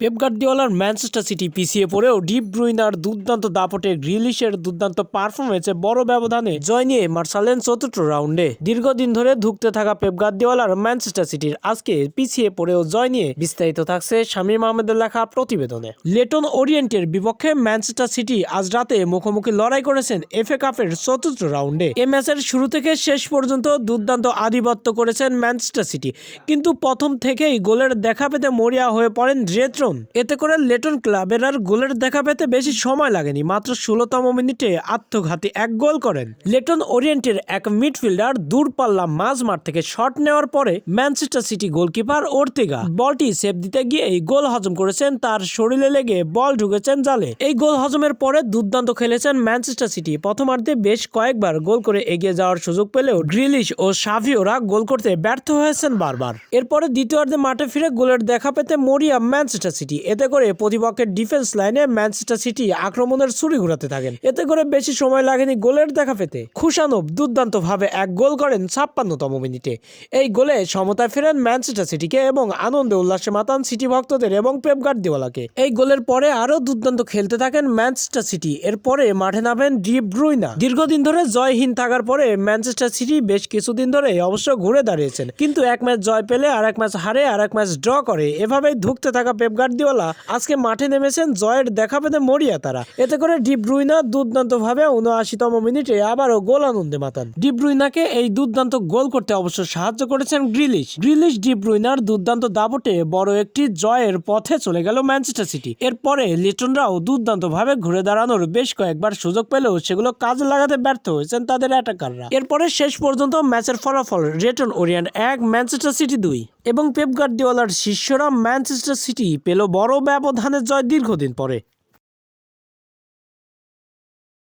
Pep গার্দিওলার Manchester city পিছিয়ে পড়েও deep ব্রুইনার দুর্দান্ত দাপটে গ্রিলিশের দুর্দান্ত পারফরমেন্সে বড় ব্যবধানে জয় নিয়ে মার্শালেন চতুর্থ রাউন্ডে। দীর্ঘদিন ধরে ধুঁকতে থাকা পেপ গার্দিওলার ম্যানচেস্টার সিটির আজকে পিছিয়ে পড়েও জয় নিয়ে বিস্তারিত থাকছে শামীম আহমেদের লেখা প্রতিবেদনে। লেটন ওরিয়েন্টের বিপক্ষে ম্যানচেস্টার সিটি আজ রাতে মুখোমুখি লড়াই করেছেন এফএ কাপের চতুর্থ রাউন্ডে। এ ম্যাচের শুরু থেকে শেষ পর্যন্ত দুর্দান্ত আধিপত্য করেছেন ম্যানচেস্টার সিটি। কিন্তু প্রথম থেকেই গোলের দেখা পেতে মরিয়া হয়ে পড়েন রেট্রন এতে করে লেটন ক্লাবের আর গোলের দেখা পেতে বেশি সময় লাগেনি। মাত্র ষোলোতম মিনিটে আত্মঘাতী এক গোল করেন। লেটন ওরিয়েন্টের এক মিডফিল্ডার দূরপাল্লা মাঝ মাঠ থেকে শট নেওয়ার পরে ম্যানচেস্টার সিটি গোলকিপার ওর্তেগা বলটি সেভ দিতে গিয়ে এই গোল হজম করেছেন। তার শরীরে লেগে বল ঢুকেছেন জালে। এই গোল হজমের পরে দুর্দান্ত খেলেছেন ম্যানচেস্টার সিটি। প্রথমার্ধে বেশ কয়েকবার গোল করে এগিয়ে যাওয়ার সুযোগ পেলেও গ্রিলিশ ও সাভিওরা গোল করতে ব্যর্থ হয়েছেন বারবার। এরপরে দ্বিতীয়ার্ধে মাঠে ফিরে গোলের দেখা পেতে মরিয়া ম্যানচেস্টার সিটি। এতে করে প্রতিপক্ষের ডিফেন্স লাইনে ম্যানচেস্টার সিটি আক্রমণের ছুরি ঘুরাতে থাকেন। এতে করে বেশি সময় লাগেনি গোলের দেখা পেতে। খুশানব দুর্দান্ত ভাবে এক গোল করেন ছাপ্পান্নতম মিনিটে। এই গোলে সমতায় ফেরেন ম্যানচেস্টার সিটিকে এবং আনন্দে উল্লাসে মাতান সিটি ভক্তদের এবং পেপ গার্দিওলাকে। এই গোলের পরে আরও দুর্দান্ত খেলতে থাকেন ম্যানচেস্টার সিটি। এরপরে মাঠে নামেন ডিপ ব্রুইনা। দীর্ঘদিন ধরে জয়হীন থাকার পরে ম্যানচেস্টার সিটি বেশ কিছুদিন ধরে অবশ্য ঘুরে দাঁড়িয়েছেন। কিন্তু এক ম্যাচ জয় পেলে আর এক ম্যাচ হারে আর এক ম্যাচ ড্র করে। এভাবেই ধুকতে থাকা পেপ গার্দিওলা আজকে মাঠে নেমেছেন জয়ের দেখা পেতে মরিয়া তারা। এতে করে ডিপ ব্রুইনা দুর্দান্ত ভাবে উনআশিতম মিনিটে আবারও গোল আনন্দে মাতান। ডিব্রুইনাকে এই দুর্দান্ত গোল করতে অবশ্য সাহায্য করেছেন গ্রিলিশ। গ্রিলিশ ডিব্রুইনার দুর্দান্ত দাপটে বড় একটি জয়ের পথে চলে গেল ম্যানচেস্টার সিটি। এরপরে লিটনরাও দুর্দান্ত ভাবে ঘুরে দাঁড়ানোর বেশ কয়েকবার সুযোগ পেলেও সেগুলো কাজে লাগাতে ব্যর্থ হয়েছেন তাদের অ্যাটাকাররা। এরপরে শেষ পর্যন্ত ম্যাচের ফলাফল রেটন ওরিয়েন্ট এক, ম্যানচেস্টার সিটি দুই। এবং পেপ গার্দিওলার শিষ্যরা ম্যানচেস্টার সিটি পেল বড় ব্যবধানে জয় দীর্ঘদিন পরে।